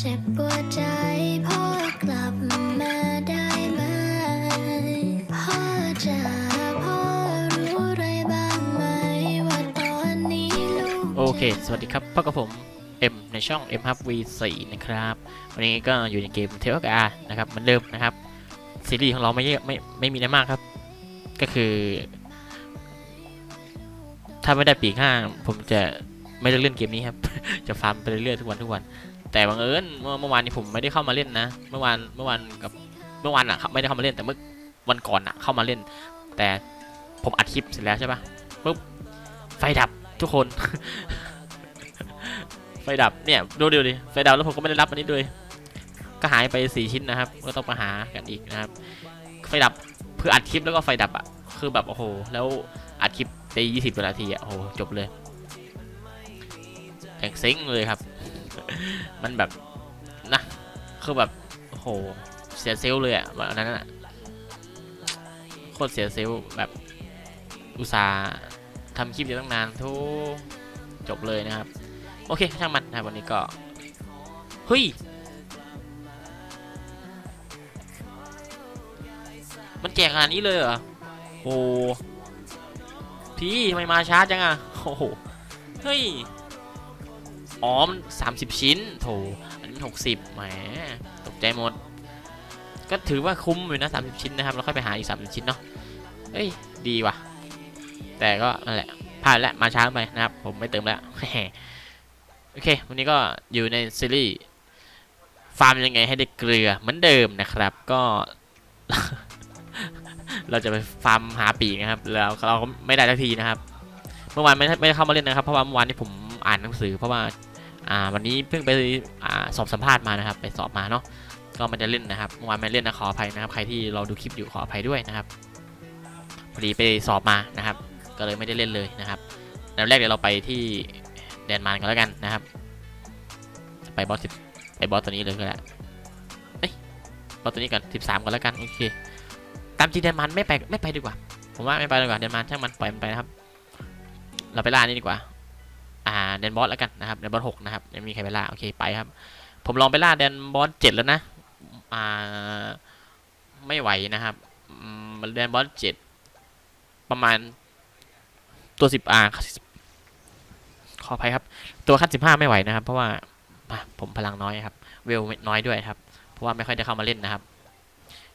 เจ็บปวดใจพ่อกลับมาได้ไหม พ่อจะพ่อรู้อะไรบ้างไหมว่าตอนนี้ลูกโอเค สวัสดีครับพบกับผม M ในช่อง M Hub V4 นะครับ วันนี้ก็อยู่ในเกมเทลกานะครับเหมือนเดิมนะครับ ซีรีส์ของเราไม่เยอะไม่ไม่มีอะไรมากครับ ก็คือ ถ้าไม่ได้ปีกห้าผมจะไม่เลิกเล่นเกมนี้ครับ จะฟาร์มไปเรื่อยๆทุกวันทุกวัน แต่บังเอิญเมื่อเมื่อวานนี้ผมไม่ได้เข้ามาเล่นนะ เมื่อวานเมื่อวานกับเมื่อวานอะไม่ได้เข้ามาเล่นแต่เมื่อวันก่อนอะเข้ามาเล่น แต่ผมอัดคลิปเสร็จแล้วใช่ปะปุ๊บไฟดับทุกคน ไฟดับเนี่ยดูดูดิไฟดับแล้วผมก็ไม่ได้รับอันนี้ด้วยก็หายไปสี่ชิ้นนะครับ ก็ต้องมาหากันอีกนะครับ ไฟดับเพื่ออัดคลิปแล้วก็ไฟดับอะคือแบบโอ้โห แล้วอัดคลิปไปยี่สิบนาทีอะโอ้โหจบเลยแข่งซ็งเลยครับ มันแบบนะคือแบบโหเสียเซลลเลยอะวันนั้นอะโคตรเสียเซลลแบบอุตส่าห์ทำคลิปอยู่ตั้งนานทุกจบเลยนะครับ โอเคช่างมันนะวันนี้ก็เฮ้ยมันแจกขนาดนี้เลยเหรอโอ้พี่ทำไมมาช้าจังอะโอ้โหเฮ้ย อ๋อมันสามสิบชิ้นโถอันนี้หกสิบแหมตกใจหมด ก็ถือว่าคุ้มอยู่นะสามสิบชิ้นนะครับแล้วค่อยไปหาอีกสามสิบชิ้นเนาะเฮ้ยดีว่ะ แต่ก็นั่นแหละพลาดแล้วมาช้าไปนะครับ ผมไม่เติมแล้วโอเค วันนี้ก็อยู่ในซีรีส์ฟาร์มยังไงให้ได้เกลือเหมือนเดิมนะครับ ก็ เราจะไปฟาร์มหาปีกนะครับ แล้วเราก็ไม่ได้ทักทีนะครับ เมื่อวานไม่ได้ไม่ได้เข้ามาเล่นนะครับ เพราะว่าเมื่อวานนี้ผมอ่านหนังสือเพราะว่า อ่าวันนี้เพิ่งไปอ่าสอบสัมภาษณ์มานะครับ ไปสอบมาเนาะก็มันจะเล่นนะครับเมื่อวานไม่เล่นนะขออภัยนะครับ ใครที่เราดูคลิปอยู่ขออภัยด้วยนะครับพอดีไปสอบมานะครับ ก็เลยไม่ได้เล่นเลยนะครับอันดับแรกเดี๋ยวเราไปที่แดนมานกันแล้วกันนะครับ ไปบอสสิบไปบอสตัวนี้เลยก็ได้เอ้ยบอสตัวนี้ก่อนสิบสามก่อนแล้วกันโอเคตามจริงแดนมันไม่ไปไม่ไปดีกว่า ผมว่าไม่ไปดีกว่าแดนมันช่างมันปล่อยมันไปนะครับ เราไปล่านี่ดีกว่า อ่าแดนบอสแล้วกันนะครับแดนบอสหกนะครับยังมีใครไปล่าโอเคไปครับ ผมลองไปล่าแดนบอสเจ็ดแล้วนะอ่าไม่ไหวนะครับอืมแดนบอสเจ็ดประมาณตัวสิบอ่าขออภัยครับ ตัวขั้นสิบห้าไม่ไหวนะครับ เพราะว่าผมพลังน้อยครับเวลน้อยด้วยครับ เพราะว่าไม่ค่อยได้เข้ามาเล่นนะครับ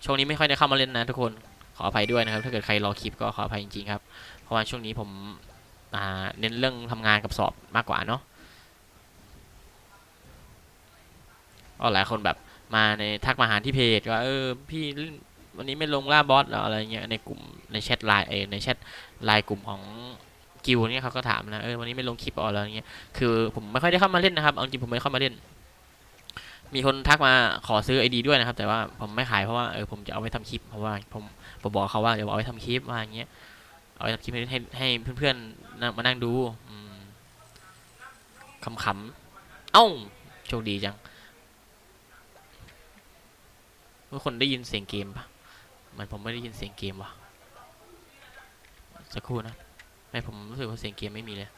ช่วงนี้ไม่ค่อยได้เข้ามาเล่นนะทุกคนขออภัยด้วยนะครับ ถ้าเกิดใครรอคลิปก็ขออภัยจริงๆครับ เพราะว่าช่วงนี้ผม เน้นเรื่องทำงานกับสอบมากกว่าเนาะก็หลายคนแบบมาในทักมาหาที่เพจว่าเออพี่วันนี้ไม่ลงล่าบอสหรออะไรเงี้ยในกลุ่มในแชทไลน์เออในแชทไลน์กลุ่มของกิวเนี่ยเขาก็ถามนะเออวันนี้ไม่ลงคลิปอออะไรเงี้ยคือผมไม่ค่อยได้เข้ามาเล่นนะครับเอาจริงผมไม่ได้เข้ามาเล่น มีคนทักมาขอซื้อไอดีด้วยนะครับ แต่ว่าผมไม่ขายเพราะว่าเออผมจะเอาไว้ทำคลิปเพราะว่าผมผมบอกเขาว่าเดี๋ยวเอาไว้ทำคลิปว่าอย่างเงี้ย เอาไว้ทำคลิปให้ให้ใหเพื่อนๆมานั่งดูขำๆเอ้าโชคดีจังเมื่อคนได้ยินเสียงเกมปะเหมือนผมไม่ได้ยินเสียงเกมวะสักครู่นะไม่ผมรู้สึกว่าเสียงเกมไม่มีเลย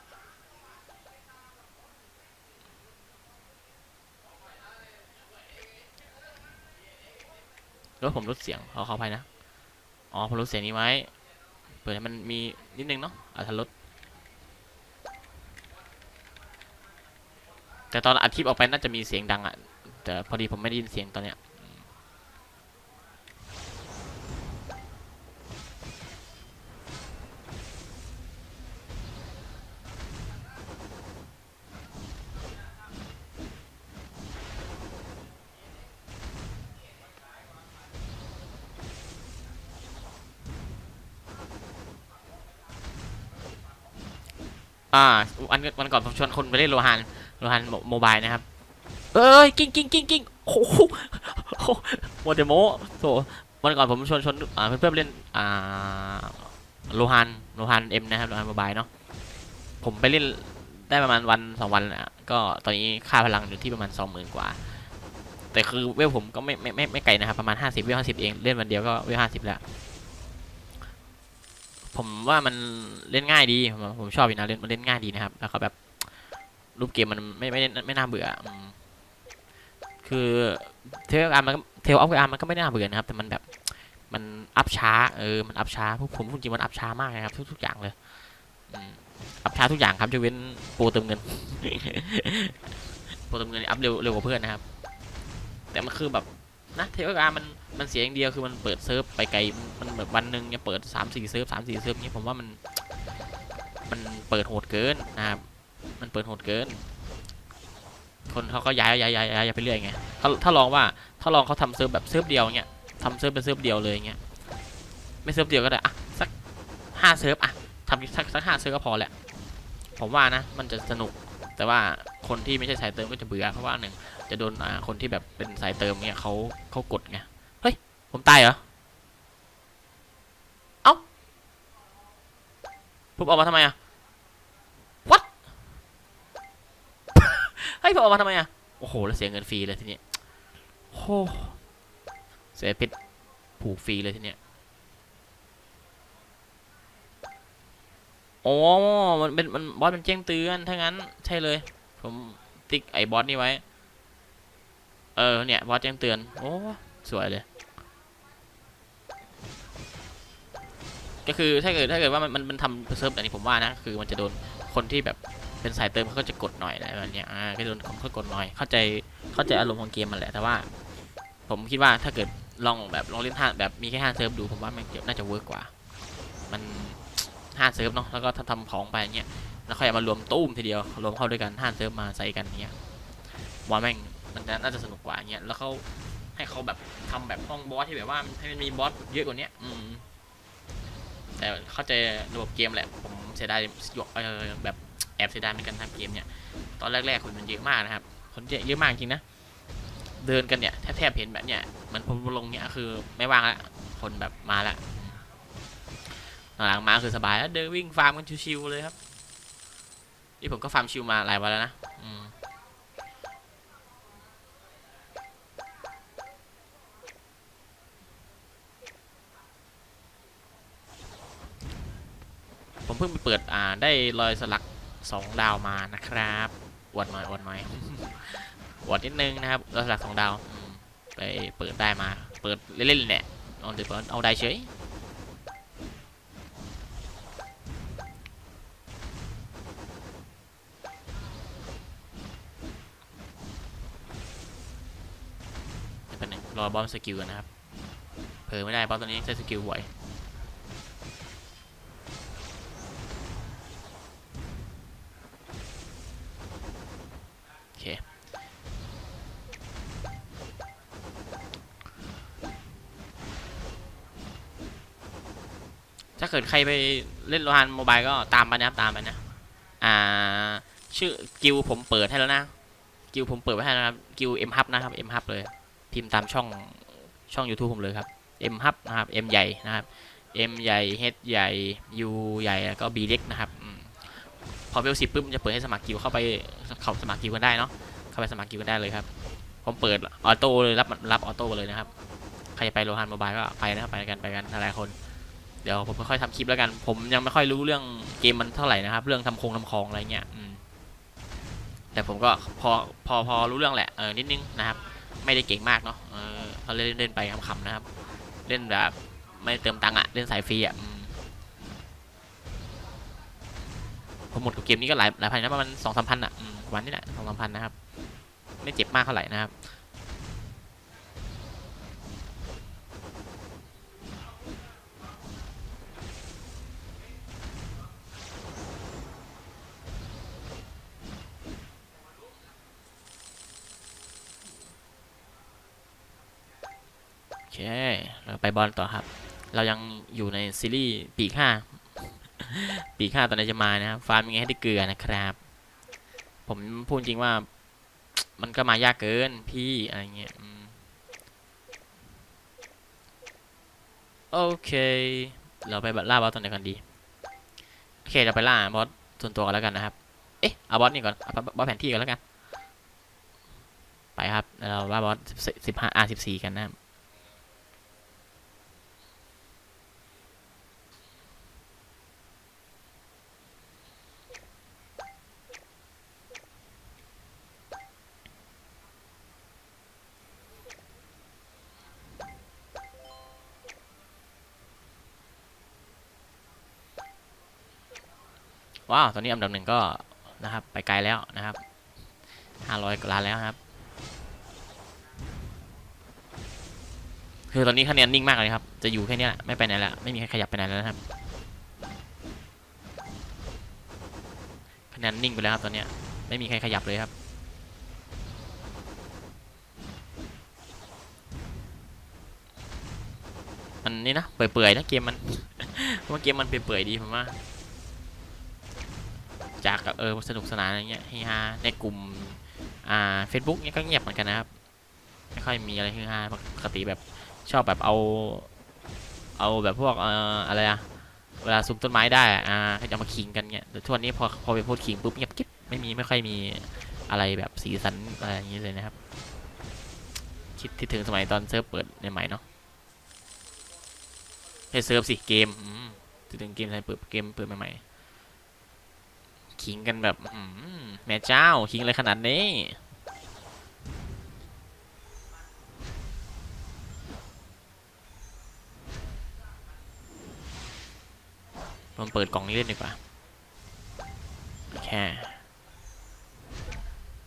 แล้วผมลดเสียงขอขออภัยนะ อ๋อผมลดเสียงนี้ไว้ เปิดให้มันมีนิดนึงเนาะอาจจะลดแต่ตอนอัดคลิปออกไปน่าจะมีเสียงดังอะแต่พอดีผมไม่ได้ยินเสียงตอนเนี้ย อ่าวันวันก่อนผมชวนคนไปเล่นโลหันโลหันโมบายนะครับ เอ้ยกิ้งกิ้งกิ้งกิ้งโอ้โหโอ้โหโมเดโมโถวันก่อนผมชวนชวนอ่าเพื่อนเพื่อนๆเล่นอ่าโลหันโลหันเอ็มนะครับโลหันโมบายเนาะผมไปเล่นได้ประมาณวันสองวันอะก็ตอนนี้ค่าพลังอยู่ที่ประมาณสองหมื่นกว่า แต่คือเวลผมก็ไม่ไม่ไม่ไม่ไกลนะครับประมาณห้าสิบเวลห้าสิบเองเล่นวันเดียวก็เวลห้าสิบแล้ว ผมว่ามันเล่นง่ายดี ผมชอบอยู่นะเล่นมันเล่นง่ายดีนะครับ แล้วก็แบบรูปเกมมันไม่ไม่ไม่น่าเบื่อ คือเทลอาร์มันเทลออฟอาร์มันก็ไม่น่าเบื่อนะครับ แต่มันแบบมันอัพช้า เออ มันอัพช้าพวกผมพูดจริงมันอัพช้ามากเลยครับ ทุกๆอย่างเลยอัพช้าทุกอย่างครับจะเว้นโปรเติมเงิน โปรเติมเงินอัพเร็วเร็วกว่าเพื่อนนะครับ แต่มันคือแบบ นะเทลอาร์มันมันเสียอย่างเดียวคือมันเปิดเซิร์ฟไปไกลมันแบบวันหนึ่งเนี่ยเปิดสามสี่เซิร์ฟสามสี่เซิร์ฟเนี่ยผมว่ามันมันเปิดโหดเกินนะครับมันเปิดโหดเกิน คนเขาก็ย้ายย้ายย้ายย้ายไปเรื่อยไงถ้าถ้าลองว่าถ้าลองเขาทำเซิร์ฟแบบเซิร์ฟเดียวเงี้ยทำเซิร์ฟเป็นเซิร์ฟเดียวเลยเงี้ยไม่เซิร์ฟเดียวก็ได้อะสักห้าเซิร์ฟอะทำสักสักห้าเซิร์ฟก็พอแหละผมว่านะมันจะสนุก แต่ว่าคนที่ไม่ใช่สายเติมก็จะเบื่อเพราะว่าหนึ่งจะโดนอ่าคนที่แบบเป็นสายเติมเงี้ยเขาเขากดไงเฮ้ยผมตายเหรอเอ้าผมออกมาทำไมอะ what เฮ้ยผมออกมาทำไมอะโอ้โหแล้วเสียเงินฟรีเลยทีเนี้ยโอ้เสียเพชรผูกฟรีเลยทีเนี้ย โอ้มันเป็นมันบอสมันแจ้งเตือนถ้างั้นใช่เลย ผมติ๊กไอ้บอสนี่ไว้ เออเนี่ยบอสแจ้งเตือนโอ้สวยเลย ก็คือถ้าเกิดถ้าเกิดว่ามันมันมันทำเซิร์ฟแบบนี้ผมว่านะคือมันจะโดนคนที่แบบเป็นสายเติมเขาก็จะกดหน่อยอะไรแบบนี้อ่าก็โดนเขากดหน่อย เข้าใจเข้าใจอารมณ์ของเกมมันแหละแต่ว่า ผมคิดว่าถ้าเกิดลองแบบลองเล่นห้าแบบมีแค่ห้าเซิร์ฟดูผมว่ามันน่าจะเวิร์กกว่า มัน ห้าเซิร์ฟเนาะแล้วก็ทำทำของไปอย่างเงี้ยแล้วค่อยเอามารวมตู้มทีเดียวรวมเข้าด้วยกันห้าเซิร์ฟมาใส่กันเงี้ยว่าแม่งมันน่าจะสนุกกว่าเงี้ยแล้วเขาให้เขาแบบทำแบบห้องบอสที่แบบว่าให้มันมีบอสเยอะกว่านี้อืมแต่เข้าใจระบบเกมแหละผมเสียดายเออแบบแอบเสียดายเหมือนกันทำเกมเนี่ยตอนแรกๆคนมันเยอะมากนะครับ คนเยอะมากจริงนะเดินกันเนี่ยแทบๆเห็นแบบเนี่ยมือนผมลงเนี่ยคือไม่ว่างละคนแบบมาละ หลังมาคือสบายแล้วเดินวิ่งฟาร์มกันชิวๆเลยครับนี่ผมก็ฟาร์มชิวมาหลายวันแล้วนะมผมเพิ่งไปเปิดอ่าได้รอยสลักสองดาวมานะครับอวดหน่อยอวดหน่อยอวดนิดนึงนะครับรอยสลักสองดาวไปเปิดได้มา เปิดเล่นๆแหละเอาเดี๋ยวเอาได้เฉย รอบอมสกิลกันนะครับ เผลอไม่ได้บอมตัวนี้ใช้สกิลบ่อยโอเคถ้าเกิดใครไปเล่นโลฮันโมบายก็ตามไปนะครับตามไปนะ อ่า ชื่อกิวผมเปิดให้แล้วนะ กิวผมเปิดไว้ให้นะครับ กิว M Hub นะครับ M Hub เลย พิมพ์ตามช่องช่อง YouTube ผมเลยครับ M Hub นะครับ M ใหญ่นะครับ M ใหญ่ H ใหญ่ U ใหญ่แล้วก็ B เล็กนะครับพอเวลสิบปุ๊บมันจะเปิดให้สมัครกิวเข้าไปเข้าสมัครกิวกันได้เนาะเข้าไปสมัครกิวกันได้เลยครับผมเปิดออโต้เลยรับรับออโต้เลยนะครับใครจะไปโลฮันโมบายก็ไปนะครับไปกันไปกันหลายๆคนเดี๋ยวผมค่อยๆทำคลิปแล้วกัน ผมยังไม่ค่อยรู้เรื่องเกมมันเท่าไหร่นะครับ เรื่องทำโครงทำคลองอะไรเงี้ยแต่ผมก็พอพอพอรู้เรื่องแหละเออนิดนึงนะครับ ไม่ได้เก่งมากเนาะเออเขาเล่นเล่นไปขำๆนะครับ เล่นแบบไม่เติมตังค์อะเล่นสายฟรีอะผมหมดกับเกมนี้ก็หลายหลายพันนะประมาณสองสามพันอะอืมประมาณนี้แหละสองสามพันนะครับ ไม่เจ็บมากเท่าไหร่นะครับ โอเค เรา ไปบอลต่อครับ เรายังอยู่ในซีรีส์ปีกห้าปีกห้าตอนนี้จะมานะครับฟาร์มยังไงให้ได้เกลือนะครับ ผมพูดจริงว่า มันก็มายากเกินพี่อะไรเงี้ยโอเค เราไปล่าบอสตัวไหนกันดีโอเคเราไปล่าบอสส่วนตัวกันแล้วกันนะครับ เอ๊ะเอาบอสนี่ก่อนเอาบอสแผนที่ก่อนแล้วกัน ไปครับ เราล่าบอสสิบห้าอาสิบสี่กันนะครับ ว้าว ตอนนี้อันดับหนึ่งก็นะครับไปไกลแล้วนะครับห้าร้อยกว่าล้านแล้วครับ คือตอนนี้คะแนนนิ่งมากเลยครับ จะอยู่แค่นี้แหละไม่ไปไหนแล้วไม่มีใครขยับไปไหนแล้วนะครับคะแนนนิ่งไปแล้วครับตอนนี้ไม่มีใครขยับเลยครับมันนี่นะเปื่อยๆนะเกมมันเพราะว่าเกมมันเปื่อยๆดีผมว่า จากกับเออสนุกสนานอะไรเงี้ยเฮฮาในกลุ่มอ่า Facebook เนี่ยก็เงียบเหมือนกันนะครับไม่ค่อยมีอะไรเฮฮาปกติแบบชอบแบบเอา เอาแบบพวกเอ่ออะไรอะเวลาซุมต้นไม้ได้อ่าเขาจะเอมาขิงกันเงี้ยแต่ทุกวันนี้พอพอไปพูดขิงปุ๊บเงียบกิ๊บไม่มีไม่ค่อยมีอะไรแบบสีสันอะไรอย่างนี้เลยนะครับ คิดที่ถึงสมัยตอนเซิร์ฟเปิดใหม่เนาะให้เซิร์ฟสิเกมคิดถึงเกมอะไทยเปิดเกมเปิดใหม่ๆ ขิงกันแบบแม่เจ้าขิงอะไรขนาดนี้ลองเปิดกล่องเล่นดีกว่าแค่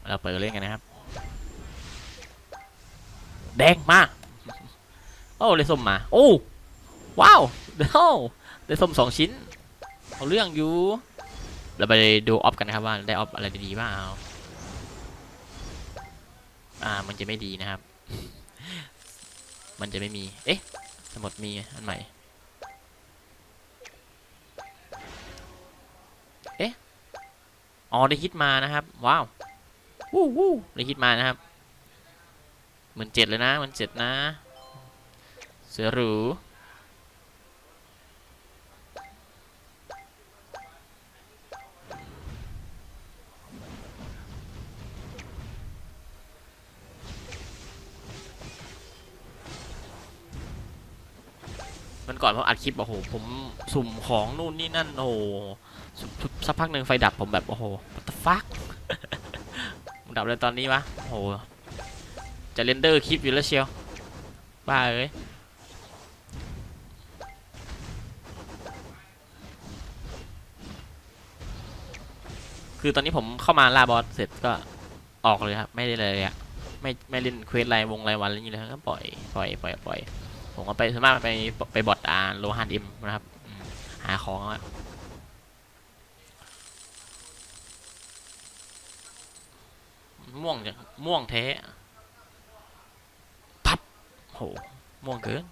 เราเปิดเล่นกันนะครับ แดงมา โอ้ได้ส้มมา โอ้ ว้าวเด้อได้ส้มสองชิ้น เอาเรื่องอยู่ เราไปดูออฟกันนะครับว่าได้ออฟอะไรดีๆบ้างเอาอ่า มันจะไม่ดีนะครับ มันจะไม่มี เอ๊ะ สมุดมีอันใหม่ เอ๋อ ได้ฮิตมานะครับ ว้าว วู้วู้ได้ฮิตมานะครับเหมือนเจ็ดเลยนะเหมือนเจ็ดนะ เสือหรู ผมอัดคลิปโอ้โหผมสุ่มของนู่นนี่นั่นโอ้โหสักพักหนึ่งไฟดับผมแบบโอ้โห what the fuck มันดับเลยตอนนี้วะโอ้โหจะเรนเดอร์คลิปอยู่แล้วเชียวบ้าเอ้ยคือตอนนี้ผมเข้ามาล่าบอสเสร็จก็ออกเลยครับ ไม่ได้เลยอะไม่ไม่เล่นเควสไรวงไรวันอะไรอย่างเงี้ยครับปล่อยปล่อยปล่อยปล่อย ผมก็ไปส่วนมากไปไปบอทอ่าโลฮันอิมนะครับ หาของม่วงจังม่วงแท้พับโหม่วงเกิน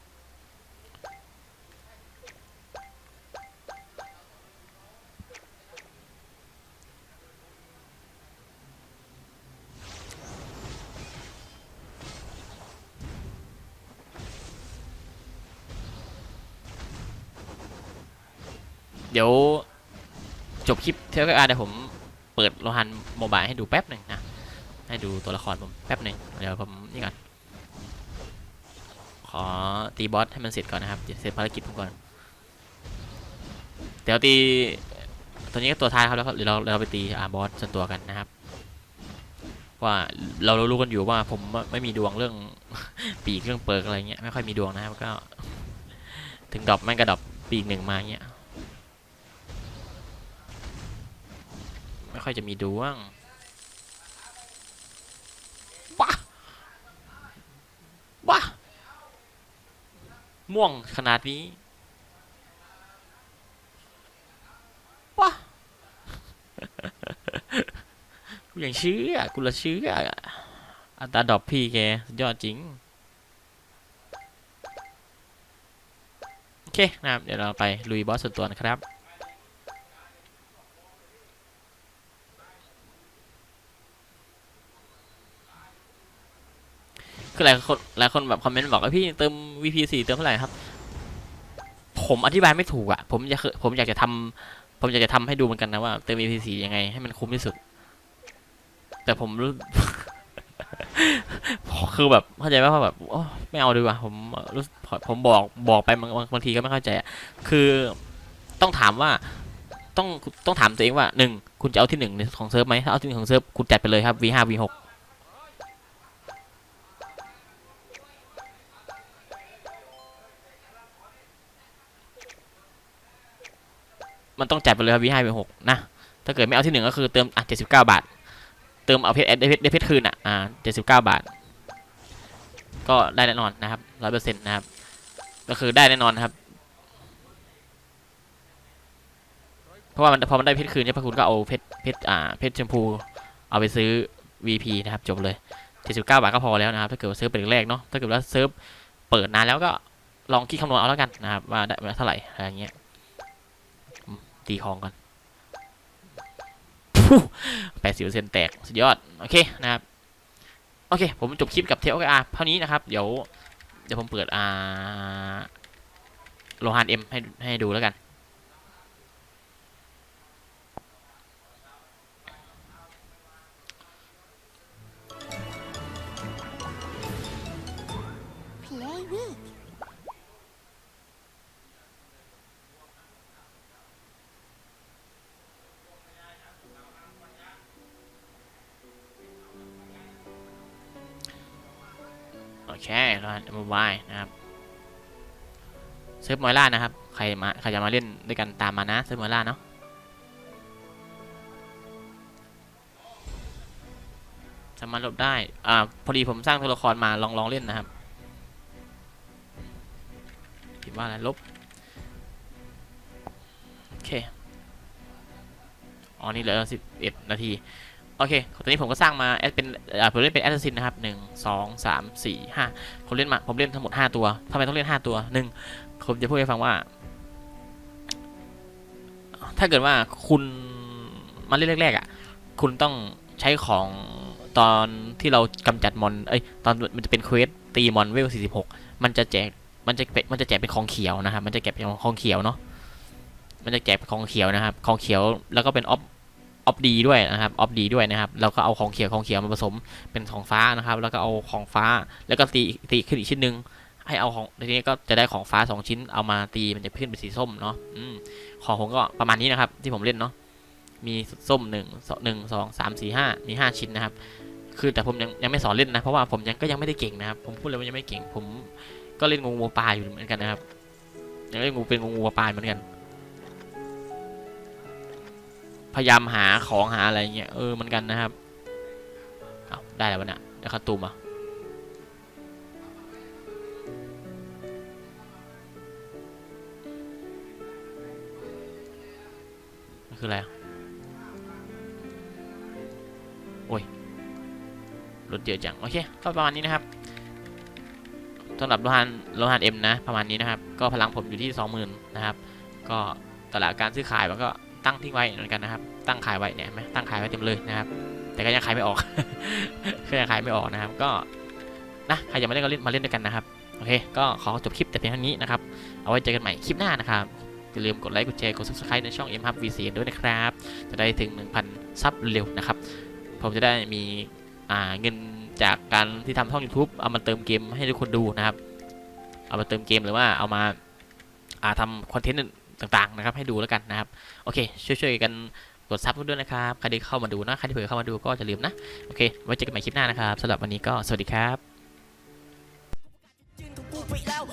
เดี๋ยวจบคลิปเทลก็อาเดี๋ยวผมเปิดโลหันโมบายให้ดูแป๊บหนึ่งนะ ให้ดูตัวละครผมแป๊บหนึ่งเดี๋ยวผมนี่ก่อน ขอตีบอสให้มันเสร็จก่อนนะครับ เสร็จภารกิจผมก่อน เดี๋ยวตีตัวนี้ก็ตัวท้ายครับแล้วก็เดี๋ยวเราเราไปตีอาบอสส่วนตัวกันนะครับ ว่าเรารู้กันอยู่ว่าผมไม่มีดวงเรื่องปีกเรื่องเปิร์กอะไรเงี้ยไม่ค่อยมีดวงนะครับก็ ถึงดรอปแม่งก็ดรอปปีกหนึ่งมาเงี้ย ไม่ค่อยจะมีดวงว้าว้าม่วงขนาดนี้ว้ากูยังเชื่อกูละเชื่ออัตราดอกพี่แกยอดจริง โอเคนะครับ เดี๋ยวเราไปลุยบอสส่วนตัวนะครับ คือหลายคนหลายคนแบบคอมเมนต์บอกว่าพี่เติม VP 4เติมเท่าไหร่ครับ ผมอธิบายไม่ถูกอะผมอยากผมอยากจะทำผมอยากจะทำให้ดูเหมือนกันนะว่าเติม VP 4ยังไงให้มันคุ้มที่สุด แต่ผมรู้คือแบบเข้าใจว่าแบบโอ้ไม่เอาดีกว่าผมรู้ผมบอกบอกไปบางบางบางทีก็ไม่เข้าใจอะคือต้องถามว่าต้องต้องถามตัวเองว่าหนึ่งคุณจะเอาที่หนึ่งของเซิร์ฟไหมถ้าเอาที่หนึ่งของเซิร์ฟคุณจัดไปเลยครับ V5 V6 มันต้องจัดไปเลยครับ V5 V6 นะ ถ้าเกิดไม่เอาที่หนึ่งก็คือเติมอะเจ็ดสิบเก้าบาท เติมเอาเพชรได้เพชรได้เพชรคืนอะอ่าเจ็ดสิบเก้าบาท ก็ได้แน่นอนนะครับร้อยเปอร์เซ็นต์นะครับ ก็คือได้แน่นอนครับ เพราะว่ามันพอมันได้เพชรคืนเนี่ยพระคุณก็เอาเพชรเพชรอ่าเพชรชมพูเอาไปซื้อ VP นะครับจบเลย79บาทก็พอแล้วนะครับ ถ้าเกิดว่าซื้อเป็นแรกเนาะถ้าเกิดว่าเซิร์ฟเปิดนานแล้วก็ลองคิดคำนวณเอาแล้วกันนะครับว่าได้เท่าไหร่อะไรอย่างเงี้ย ตีของกันแปดสิบเปอร์เซ็นต์แตก สุดยอด โอเคนะครับ โอเค ผมจบคลิปกับเทลอาเท่านี้นะครับ เดี๋ยว เดี๋ยวผมเปิดอาโลหานเอ็มให้ให้ดูแล้วกัน โอเคโลหานเอ็มวายนะครับเซิร์ฟมอยล่านะครับ ใครมาใครจะมาเล่นด้วยกันตามมานะเซิร์ฟมอยล่าเนาะสามารถลบได้อ่าพอดีผมสร้างตัวละครมาลองลองเล่นนะครับคิดว่าอะไรลบโอเคอ๋อนี่เหลือสิบเอ็ดนาที อเคตอนนี้ผมก็สร้างมาแอดเป็นผมเล่นเป็นแอสซัสซินนะครับหนึ่งสองสามสี่ห้าผมเล่นมาผมเล่นทั้งหมดห้าตัวทำไมต้องเล่นห้าตัวหนึ่งผมจะพูดให้ฟังว่า ถ้าเกิดว่าคุณมาเล่นแรกๆอะ คุณต้องใช้ของตอนที่เรากำจัดมอนเอ้ยตอนมันจะเป็นเควสตีมอนเวล46มันจะแจกมันจะเป็นมันจะแจกเป็นของเขียวนะครับ มันจะแจกเป็นของเขียวเนาะมันจะแจกเป็นของเขียวนะครับ ของเขียวแล้วก็เป็นออฟ ออฟดีด้วยนะครับออฟดีด้วยนะครับเราก็เอาของเขียวของเขียวมาผสมเป็นของฟ้านะครับ แล้วก็เอาของฟ้าแล้วก็ตีตีขึ้นอีกชิ้นหนึ่งให้เอาของทีนี้ก็จะได้ของฟ้าสองชิ้นเอามาตีมันจะขึ้นเป็นสีส้มเนาะอของผมก็ประมาณนี้นะครับ ที่ผมเล่นเนาะมีส้มหนึ่งสองหนึ่งสองสามสี่ห้ามีห้าชิ้นนะครับ คือแต่ผมยังยังไม่สอนเล่นนะเพราะว่าผมยังก็ยังไม่ได้เก่งนะครับ ผมพูดเลยว่ายังไม่เก่ง ผมก็เล่นงูงูปลาอยู่เหมือนกันนะครับยังเล่นงูเป็นงูงูปลาเหมือนกัน พยายามหาของหาอะไรเงี้ยเออเหมือนกันนะครับเอาได้แล้ววะเนี่ยเดี๋ยวข้าตูมอะคืออะไรอะรถเยอะจังโอเคก็ประมาณนี้นะครับสำหรับโลหานโลหานเอ็มนะประมาณนี้นะครับ ก็พลังผมอยู่ที่ 20,000 นะครับ ก็ตลาดการซื้อขายมันก็ ตั้งทิ้งไว้เหมือนกันนะครับ ตั้งขายไว้เนี่ยนไหมตั้งขายไว้เต็มเลยนะครับ แต่ก็ยังขายไม่ออกก็ยังขายไม่ออกนะครับ ก็นะใครจะมาเล่นก็เล่นมาเล่นด้วยกันนะครับโอเค ก็ขอจบคลิปแต่เพียงเท่านี้นะครับ เอาไว้เจอกันใหม่คลิปหน้านะครับอย่าลืมกดไลค์กดแชร์กด subscribe ในช่อง M Hub VC ด้วยนะครับ จะได้ถึง 1,000 ซับเร็วนะครับ ผมจะได้มีเงินจากการที่ทำช่อง YouTube เอามาเติมเกมให้ทุกคนดูนะครับ เอามาเติมเกมหรือว่าเอามาอาทำคอนเทนต์ ต่างๆนะครับ ให้ดูแล้วกันนะครับ โอเค ช่วยๆกันกดซับด้วยนะครับใครที่เข้ามาดูนะใครที่เผลอเข้ามาดูก็จะลืมนะโอเคไว้เจอกันใหม่คลิปหน้านะครับสำหรับวันนี้ก็สวัสดีครับ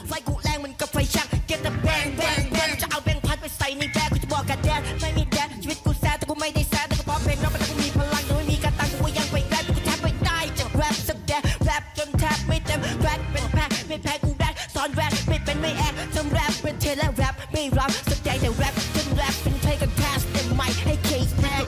ไฟกูแรงมันก็ไฟชักเก็ตแต่แบงแบงแบงจะเอาแบงพัดไปใส่ในแบกกูจะบอกกันแดนไม่มีแดนชีวิตกูแซ่แต่กูไม่ได้แซ่แต่ก็เพราะเพลงนั้นมันกูมีพลังแต่ไม่มีการตังกูยังไปแรปกูแทบไม่ได้จากแรปสักแดนแรปจนแทบไม่เต็มแรปเป็นแพ้ไม่แพ้กูแรปสอนแรปไม่เป็นไม่แอคทำแรปเป็นเทเลแรปไม่รับ